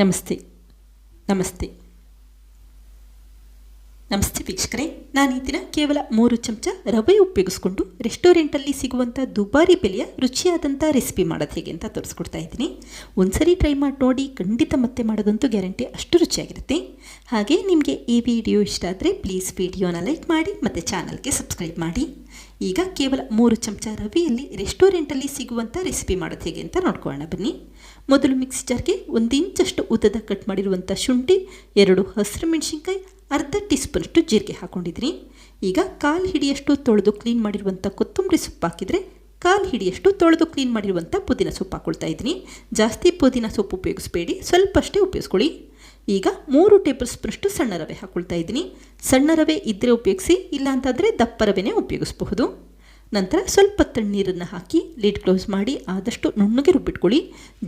ನಮಸ್ತೆ. ನಮಸ್ತೆ. ನಮಸ್ತೆ ವೀಕ್ಷಕರೇ, ನಾನು ಈ ದಿನ ಕೇವಲ ಮೂರು ಚಮಚ ರವೆ ಉಪಯೋಗಿಸ್ಕೊಂಡು ರೆಸ್ಟೋರೆಂಟಲ್ಲಿ ಸಿಗುವಂಥ ದುಬಾರಿ ಬೆಲೆಯ ರುಚಿಯಾದಂಥ ರೆಸಿಪಿ ಮಾಡೋದು ಹೇಗೆ ಅಂತ ತೋರಿಸ್ಕೊಡ್ತಾ ಇದ್ದೀನಿ. ಒಂದ್ಸರಿ ಟ್ರೈ ಮಾಡಿ ನೋಡಿ, ಖಂಡಿತ ಮತ್ತೆ ಮಾಡೋದಂತೂ ಗ್ಯಾರಂಟಿ ಅಷ್ಟು ರುಚಿಯಾಗಿರುತ್ತೆ. ಹಾಗೆ ನಿಮಗೆ ಈ ವಿಡಿಯೋ ಇಷ್ಟ ಆದರೆ ಪ್ಲೀಸ್ ವಿಡಿಯೋನ ಲೈಕ್ ಮಾಡಿ, ಮತ್ತು ಚಾನಲ್ಗೆ ಸಬ್ಸ್ಕ್ರೈಬ್ ಮಾಡಿ. ಈಗ ಕೇವಲ ಮೂರು ಚಮಚ ರವಿಯಲ್ಲಿ ರೆಸ್ಟೋರೆಂಟಲ್ಲಿ ಸಿಗುವಂಥ ರೆಸಿಪಿ ಮಾಡೋದು ಹೇಗೆ ಅಂತ ನೋಡ್ಕೊಳ್ಳೋಣ. ಬನ್ನಿ. ಮೊದಲು ಮಿಕ್ಸಿ ಒಂದು ಇಂಚಷ್ಟು ಉದ್ದದ ಕಟ್ ಮಾಡಿರುವಂಥ ಶುಂಠಿ, ಎರಡು ಹಸಿರು ಮೆಣಸಿನ್ಕಾಯಿ, ಅರ್ಧ ಟೀ ಸ್ಪೂನಷ್ಟು ಜೀರಿಗೆ ಹಾಕ್ಕೊಂಡಿದ್ದೀನಿ ಈಗ ಕಾಲು ಹಿಡಿಯಷ್ಟು ತೊಳೆದು ಕ್ಲೀನ್ ಮಾಡಿರುವಂಥ ಕೊತ್ತಂಬರಿ ಸೊಪ್ಪು ಹಾಕಿದರೆ ಕಾಲು ಹಿಡಿಯಷ್ಟು ತೊಳೆದು ಕ್ಲೀನ್ ಮಾಡಿರುವಂಥ ಪುದೀನ ಸೊಪ್ಪು ಹಾಕ್ಕೊಳ್ತಾ ಇದ್ದೀನಿ. ಜಾಸ್ತಿ ಪುದೀನ ಸೊಪ್ಪು ಉಪಯೋಗಿಸ್ಬೇಡಿ ಸ್ವಲ್ಪ ಅಷ್ಟೇ ಉಪಯೋಗಿಸ್ಕೊಳ್ಳಿ. ಈಗ ಮೂರು ಟೇಬಲ್ ಸ್ಪೂನಷ್ಟು ಸಣ್ಣ ರವೆ ಹಾಕ್ಕೊಳ್ತಾ ಇದ್ದೀನಿ. ಸಣ್ಣ ರವೆ ಇದ್ದರೆ ಉಪಯೋಗಿಸಿ ಇಲ್ಲ ಅಂತಂದರೆ ದಪ್ಪ ರವೆನೇ ಉಪಯೋಗಿಸಬಹುದು. ನಂತರ ಸ್ವಲ್ಪ ತಣ್ಣೀರನ್ನು ಹಾಕಿ ಲಿಡ್ ಕ್ಲೋಸ್ ಮಾಡಿ ಆದಷ್ಟು ನುಣ್ಣಗೆ ರುಬ್ಬಿಟ್ಕೊಳ್ಳಿ.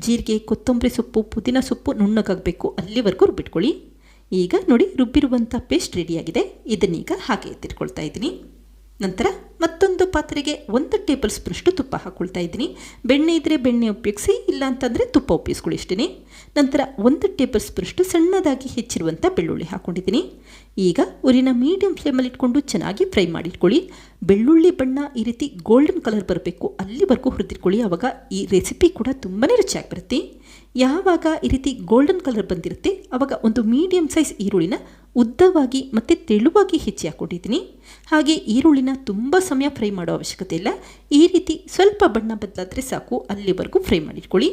ಜೀರಿಗೆ, ಕೊತ್ತಂಬರಿ ಸೊಪ್ಪು, ಪುದೀನ ಸೊಪ್ಪು ನುಣ್ಣಗಾಗಬೇಕು, ಅಲ್ಲಿವರೆಗೂ ರುಬ್ಬಿಟ್ಕೊಳ್ಳಿ. ಈಗ ನೋಡಿ ರುಬ್ಬಿರುವಂಥ ಪೇಸ್ಟ್ ರೆಡಿಯಾಗಿದೆ ಇದನ್ನೀಗ ಹಾಗೆ ಎತ್ತಿಟ್ಕೊಳ್ತಾ ಇದ್ದೀನಿ. ನಂತರ ಮತ್ತೊಂದು ಪಾತ್ರೆಗೆ ಒಂದು ಟೇಬಲ್ ಸ್ಪೂನಷ್ಟು ತುಪ್ಪ ಹಾಕ್ಕೊಳ್ತಾ ಇದ್ದೀನಿ. ಬೆಣ್ಣೆ ಇದ್ದರೆ ಬೆಣ್ಣೆ ಉಪಯೋಗಿಸಿ ಇಲ್ಲ ಅಂತಂದರೆ ತುಪ್ಪ ಉಪಯೋಗಿಸ್ಕೊಳ್ಳಿ ನಂತರ ಒಂದು ಟೇಬಲ್ ಸ್ಪೂನಷ್ಟು ಸಣ್ಣದಾಗಿ ಹೆಚ್ಚಿರುವಂಥ ಬೆಳ್ಳುಳ್ಳಿ ಹಾಕ್ಕೊಂಡಿದ್ದೀನಿ ಈಗ ಉರಿನ ಮೀಡಿಯಂ ಫ್ಲೇಮಲ್ಲಿ ಇಟ್ಕೊಂಡು ಚೆನ್ನಾಗಿ ಫ್ರೈ ಮಾಡಿಟ್ಕೊಳ್ಳಿ. ಬೆಳ್ಳುಳ್ಳಿ ಬಣ್ಣ ಈ ರೀತಿ ಗೋಲ್ಡನ್ ಕಲರ್ ಬರಬೇಕು, ಅಲ್ಲಿವರೆಗೂ ಹುರಿದಿಟ್ಕೊಳ್ಳಿ. ಆವಾಗ ಈ ರೆಸಿಪಿ ಕೂಡ ತುಂಬಾ ರುಚಿಯಾಗಿ ಬರುತ್ತೆ. ಯಾವಾಗ ಈ ರೀತಿ ಗೋಲ್ಡನ್ ಕಲರ್ ಬಂದಿರುತ್ತೆ ಆವಾಗ ಒಂದು ಮೀಡಿಯಂ ಸೈಜ್ ಈರುಳ್ಳಿನ ಉದ್ದವಾಗಿ ಮತ್ತು ತೆಳುವಾಗಿ ಹೆಚ್ಚಿ ಹಾಕ್ಕೊಂಡಿದ್ದೀನಿ ಹಾಗೆ ಈರುಳ್ಳಿನ ತುಂಬ ಸಮಯ ಫ್ರೈ ಮಾಡೋ ಅವಶ್ಯಕತೆ ಇಲ್ಲ. ಈ ರೀತಿ ಸ್ವಲ್ಪ ಬಣ್ಣ ಬದಲಾದರೆ ಸಾಕು. ಅಲ್ಲಿವರೆಗೂ ಫ್ರೈ ಮಾಡಿಟ್ಕೊಳ್ಳಿ.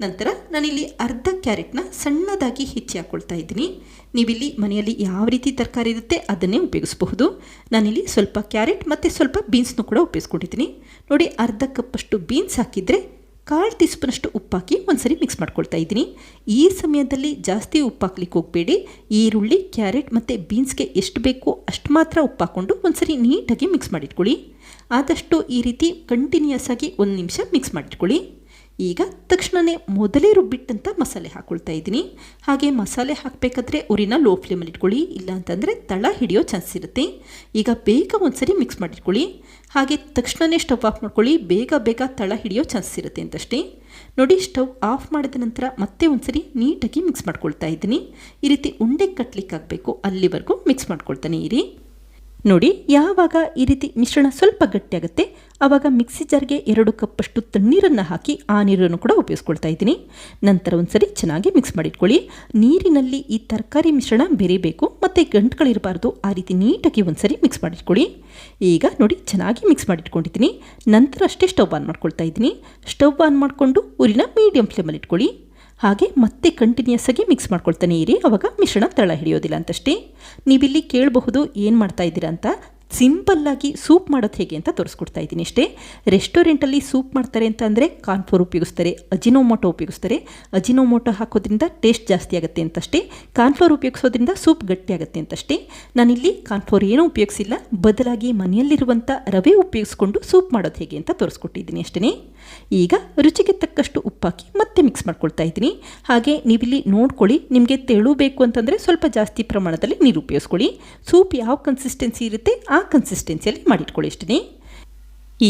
ನಂತರ ನಾನಿಲ್ಲಿ ಅರ್ಧ ಕ್ಯಾರೆಟ್ನ ಸಣ್ಣದಾಗಿ ಹೆಚ್ಚಿ ಹಾಕ್ಕೊಳ್ತಾ ಇದ್ದೀನಿ. ನೀವಿಲ್ಲಿ ಮನೆಯಲ್ಲಿ ಯಾವ ರೀತಿ ತರಕಾರಿ ಇರುತ್ತೆ ಅದನ್ನೇ ಉಪಯೋಗಿಸಬಹುದು. ನಾನಿಲ್ಲಿ ಸ್ವಲ್ಪ ಕ್ಯಾರೆಟ್ ಮತ್ತು ಸ್ವಲ್ಪ ಬೀನ್ಸ್ನೂ ಕೂಡ ಉಪಯೋಗಿಸ್ಕೊಂಡಿದ್ದೀನಿ. ನೋಡಿ, ಅರ್ಧ ಕಪ್ಪಷ್ಟು ಬೀನ್ಸ್ ಹಾಕಿದರೆ ಕಾಲು ಟೀ ಸ್ಪೂನಷ್ಟು ಉಪ್ಪಾಕಿ ಒಂದ್ಸರಿ ಮಿಕ್ಸ್ ಮಾಡ್ಕೊಳ್ತಾ ಇದ್ದೀನಿ. ಈ ಸಮಯದಲ್ಲಿ ಜಾಸ್ತಿ ಉಪ್ಪಾಕ್ಲಿಕ್ಕೆ ಹೋಗಬೇಡಿ. ಈರುಳ್ಳಿ, ಕ್ಯಾರೆಟ್ ಮತ್ತು ಬೀನ್ಸ್ಗೆ ಎಷ್ಟು ಬೇಕೋ ಅಷ್ಟು ಮಾತ್ರ ಉಪ್ಪಾಕೊಂಡು ಒಂದು ಒಂದ್ಸರಿ ನೀಟಾಗಿ ಮಿಕ್ಸ್ ಮಾಡಿಟ್ಕೊಳ್ಳಿ. ಆದಷ್ಟು ಈ ರೀತಿ ಕಂಟಿನ್ಯೂಸ್ ಆಗಿ ಒಂದು ನಿಮಿಷ ಮಿಕ್ಸ್ ಮಾಡಿಟ್ಕೊಳ್ಳಿ. ಈಗ ತಕ್ಷಣವೇ ಮೊದಲೇ ರುಬ್ಬಿಟ್ಟಂಥ ಮಸಾಲೆ ಹಾಕ್ಕೊಳ್ತಾ ಇದ್ದೀನಿ. ಹಾಗೆ ಮಸಾಲೆ ಹಾಕಬೇಕಾದ್ರೆ ಉರಿನ ಲೋ ಫ್ಲೇಮಲ್ಲಿ ಇಟ್ಕೊಳ್ಳಿ ಇಲ್ಲ ಅಂತಂದರೆ ತಳ ಹಿಡಿಯೋ ಚಾನ್ಸ್ ಇರುತ್ತೆ. ಈಗ ಬೇಗ ಒಂದ್ಸರಿ ಮಿಕ್ಸ್ ಮಾಡಿಟ್ಕೊಳ್ಳಿ. ಹಾಗೆ ತಕ್ಷಣವೇ ಸ್ಟವ್ ಆಫ್ ಮಾಡ್ಕೊಳ್ಳಿ, ಬೇಗ ಬೇಗ ತಳ ಹಿಡಿಯೋ ಚಾನ್ಸ್ ಇರುತ್ತೆ ಅಂತಷ್ಟೇ. ನೋಡಿ ಸ್ಟವ್ ಆಫ್ ಮಾಡಿದ ನಂತರ ಮತ್ತೆ ಒಂದ್ಸರಿ ನೀಟಾಗಿ ಮಿಕ್ಸ್ ಮಾಡ್ಕೊಳ್ತಾ ಇದ್ದೀನಿ. ಈ ರೀತಿ ಉಂಡೆ ಕಟ್ಲಿಕ್ಕಾಗಬೇಕು, ಅಲ್ಲಿವರೆಗೂ ಮಿಕ್ಸ್ ಮಾಡ್ಕೊಳ್ತಾನೆ ಇರಿ. ನೋಡಿ, ಯಾವಾಗ ಈ ರೀತಿ ಮಿಶ್ರಣ ಸ್ವಲ್ಪ ಗಟ್ಟಿಯಾಗುತ್ತೆ ಆವಾಗ ಮಿಕ್ಸಿ ಜಾರ್ಗೆ ಎರಡು ಕಪ್ಪಷ್ಟು ತಣ್ಣೀರನ್ನು ಹಾಕಿ ಆ ನೀರನ್ನು ಕೂಡ ಉಪಯೋಗಿಸ್ಕೊಳ್ತಾ ಇದ್ದೀನಿ. ನಂತರ ಒಂದ್ಸರಿ ಚೆನ್ನಾಗಿ ಮಿಕ್ಸ್ ಮಾಡಿಟ್ಕೊಳ್ಳಿ. ನೀರಿನಲ್ಲಿ ಈ ತರಕಾರಿ ಮಿಶ್ರಣ ಬೆರೀಬೇಕು, ಮತ್ತು ಗಂಟುಗಳಿರಬಾರ್ದು, ಆ ರೀತಿ ನೀಟಾಗಿ ಒಂದ್ಸರಿ ಮಿಕ್ಸ್ ಮಾಡಿಟ್ಕೊಳ್ಳಿ. ಈಗ ನೋಡಿ, ಚೆನ್ನಾಗಿ ಮಿಕ್ಸ್ ಮಾಡಿಟ್ಕೊಂಡಿದ್ದೀನಿ. ನಂತರ ಅಷ್ಟೇ ಸ್ಟವ್ ಆನ್ ಮಾಡ್ಕೊಳ್ತಾ ಇದ್ದೀನಿ. ಸ್ಟವ್ ಆನ್ ಮಾಡಿಕೊಂಡು ಊರಿನ ಮೀಡಿಯಂ ಫ್ಲೇಮಲ್ಲಿ ಇಟ್ಕೊಳ್ಳಿ ಹಾಗೆ ಮತ್ತೆ ಕಂಟಿನ್ಯೂಸ್ ಆಗಿ ಮಿಕ್ಸ್ ಮಾಡ್ಕೊಳ್ತಾನೆ ಇರಿ. ಅವಾಗ ಮಿಶ್ರಣ ತಳ ಹಿಡಿಯೋದಿಲ್ಲ ಅಂತಷ್ಟೇ. ನೀವಿಲ್ಲಿ ಕೇಳಬಹುದು ಏನು ಮಾಡ್ತಾ ಇದ್ದೀರಾ ಅಂತ. ಸಿಂಪಲ್ಲಾಗಿ ಸೂಪ್ ಮಾಡೋದು ಹೇಗೆ ಅಂತ ತೋರಿಸ್ಕೊಡ್ತಾ ಇದ್ದೀನಿ ಅಷ್ಟೇ. ರೆಸ್ಟೋರೆಂಟಲ್ಲಿ ಸೂಪ್ ಮಾಡ್ತಾರೆ ಅಂತ ಅಂದರೆ ಕಾರ್ನ್ಫ್ಲೋರ್ ಉಪಯೋಗಿಸ್ತಾರೆ ಅಜಿನೋಮೋಟೊ ಉಪಯೋಗಿಸ್ತಾರೆ. ಅಜಿನೋಮೋಟೊ ಹಾಕೋದ್ರಿಂದ ಟೇಸ್ಟ್ ಜಾಸ್ತಿ ಆಗುತ್ತೆ ಅಂತಷ್ಟೇ. ಕಾರ್ನ್ಫ್ಲೋರ್ ಉಪಯೋಗಿಸೋದ್ರಿಂದ ಸೂಪ್ ಗಟ್ಟಿ ಆಗುತ್ತೆ ಅಂತಷ್ಟೇ. ನಾನಿಲ್ಲಿ ಕಾರ್ನ್ಫ್ಲೋರ್ ಏನೂ ಉಪಯೋಗಿಸಿಲ್ಲ. ಬದಲಾಗಿ ಮನೆಯಲ್ಲಿರುವಂಥ ರವೆ ಉಪಯೋಗಿಸ್ಕೊಂಡು ಸೂಪ್ ಮಾಡೋದು ಹೇಗೆ ಅಂತ ತೋರಿಸ್ಕೊಟ್ಟಿದ್ದೀನಿ ಅಷ್ಟೇ ಈಗ ರುಚಿಗೆ ತಕ್ಕಷ್ಟು ಉಪ್ಪಾಕಿ ಮತ್ತೆ ಮಿಕ್ಸ್ ಮಾಡ್ಕೊಳ್ತಾ ಇದ್ದೀನಿ. ಹಾಗೆ ನೀವಿಲ್ಲಿ ನೋಡ್ಕೊಳ್ಳಿ, ನಿಮಗೆ ತೆಳು ಬೇಕು ಅಂತಂದರೆ ಸ್ವಲ್ಪ ಜಾಸ್ತಿ ಪ್ರಮಾಣದಲ್ಲಿ ನೀರು ಉಪಯೋಗಿಸ್ಕೊಳ್ಳಿ. ಸೂಪ್ ಯಾವ ಕನ್ಸಿಸ್ಟೆನ್ಸಿ ಇರುತ್ತೆ ಆ ಕನ್ಸಿಸ್ಟೆನ್ಸಿಯಲ್ಲಿ ಮಾಡಿಟ್ಕೊಳ್ಳಿ ಇಷ್ಟೇ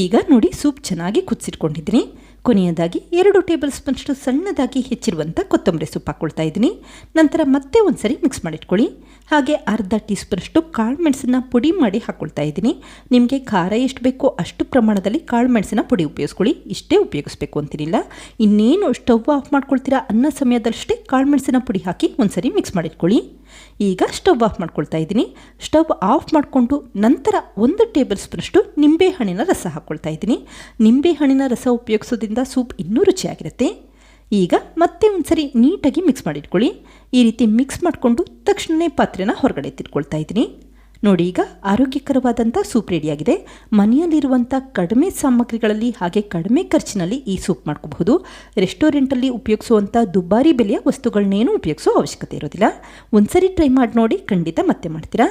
ಈಗ ನೋಡಿ ಸೂಪ್ ಚೆನ್ನಾಗಿ ಕುದಿಸಿಟ್ಕೊಂಡಿದ್ದೀನಿ. ಕೊನೆಯದಾಗಿ ಎರಡು ಟೇಬಲ್ ಸ್ಪೂನ್ಷ್ಟು ಸಣ್ಣದಾಗಿ ಹೆಚ್ಚಿರುವಂಥ ಕೊತ್ತಂಬರಿ ಸೊಪ್ಪು ಹಾಕ್ಕೊಳ್ತಾ ಇದ್ದೀನಿ. ನಂತರ ಮತ್ತೆ ಒಂದ್ಸರಿ ಮಿಕ್ಸ್ ಮಾಡಿಟ್ಕೊಳ್ಳಿ. ಹಾಗೆ ಅರ್ಧ ಟೀ ಸ್ಪೂನಷ್ಟು ಕಾಳು ಮೆಣಸನ್ನ ಪುಡಿ ಮಾಡಿ ಹಾಕ್ಕೊಳ್ತಾ ಇದ್ದೀನಿ. ನಿಮಗೆ ಖಾರ ಎಷ್ಟು ಬೇಕೋ ಅಷ್ಟು ಪ್ರಮಾಣದಲ್ಲಿ ಕಾಳು ಮೆಣಸಿನ ಪುಡಿ ಉಪಯೋಗಿಸ್ಕೊಳ್ಳಿ. ಇಷ್ಟೇ ಉಪಯೋಗಿಸ್ಬೇಕು ಅಂತಿರಲಿಲ್ಲ. ಇನ್ನೇನು ಸ್ಟವ್ ಆಫ್ ಮಾಡ್ಕೊಳ್ತೀರಾ ಅನ್ನೋ ಸಮಯದಲ್ಲಷ್ಟೇ ಕಾಳು ಮೆಣಸಿನ ಪುಡಿ ಹಾಕಿ ಒಂದ್ಸರಿ ಮಿಕ್ಸ್ ಮಾಡಿಟ್ಕೊಳ್ಳಿ. ಈಗ ಸ್ಟವ್ ಆಫ್ ಮಾಡ್ಕೊಳ್ತಾ ಇದ್ದೀನಿ. ಸ್ಟವ್ ಆಫ್ ಮಾಡಿಕೊಂಡು ನಂತರ ಒಂದು ಟೇಬಲ್ ಸ್ಪೂನಷ್ಟು ನಿಂಬೆಹಣ್ಣಿನ ರಸ ಹಾಕ್ಕೊಳ್ತಾ ಇದ್ದೀನಿ. ನಿಂಬೆಹಣ್ಣಿನ ರಸ ಉಪಯೋಗಿಸೋದ್ರಿಂದ ಸೂಪ್ ಇನ್ನೂ ರುಚಿಯಾಗಿರುತ್ತೆ. ಈಗ ಮತ್ತೆ ಒಂದ್ಸರಿ ನೀಟಾಗಿ ಮಿಕ್ಸ್ ಮಾಡಿಟ್ಕೊಳ್ಳಿ. ಈ ರೀತಿ ಮಿಕ್ಸ್ ಮಾಡಿಕೊಂಡು ತಕ್ಷಣವೇ ಪಾತ್ರೆನ ಹೊರಗಡೆ ತಿಳ್ಕೊಳ್ತಾ ಇದ್ದೀನಿ. ನೋಡಿ, ಈಗ ಆರೋಗ್ಯಕರವಾದಂಥ ಸೂಪ್ ರೆಡಿಯಾಗಿದೆ. ಮನೆಯಲ್ಲಿರುವಂಥ ಕಡಿಮೆ ಸಾಮಗ್ರಿಗಳಲ್ಲಿ ಹಾಗೆ ಕಡಿಮೆ ಖರ್ಚಿನಲ್ಲಿ ಈ ಸೂಪ್ ಮಾಡ್ಕೋಬಹುದು. ರೆಸ್ಟೋರೆಂಟಲ್ಲಿ ಉಪಯೋಗಿಸುವಂಥ ದುಬಾರಿ ಬೆಲೆಯ ವಸ್ತುಗಳನ್ನೇನು ಉಪಯೋಗಿಸೋ ಅವಶ್ಯಕತೆ ಇರೋದಿಲ್ಲ. ಒಂದ್ಸರಿ ಟ್ರೈ ಮಾಡಿ ನೋಡಿ, ಖಂಡಿತ ಮತ್ತೆ ಮಾಡ್ತೀರಾ?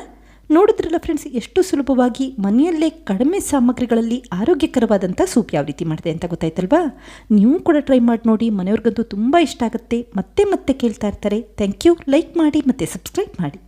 ನೋಡಿದ್ರಲ್ಲ ಫ್ರೆಂಡ್ಸ್, ಎಷ್ಟು ಸುಲಭವಾಗಿ ಮನೆಯಲ್ಲೇ ಕಡಿಮೆ ಸಾಮಗ್ರಿಗಳಲ್ಲಿ ಆರೋಗ್ಯಕರವಾದಂಥ ಸೂಪ್ ಯಾವ ರೀತಿ ಮಾಡಿದೆ ಅಂತ ಗೊತ್ತಾಯ್ತಲ್ವಾ? ನೀವು ಕೂಡ ಟ್ರೈ ಮಾಡಿ ನೋಡಿ, ಮನೆಯವ್ರಿಗಂತೂ ತುಂಬ ಇಷ್ಟ ಆಗುತ್ತೆ. ಮತ್ತೆ ಮತ್ತೆ ಕೇಳ್ತಾ ಇರ್ತಾರೆ. Thank you. ಲೈಕ್ ಮಾಡಿ ಮತ್ತು ಸಬ್ಸ್ಕ್ರೈಬ್ ಮಾಡಿ.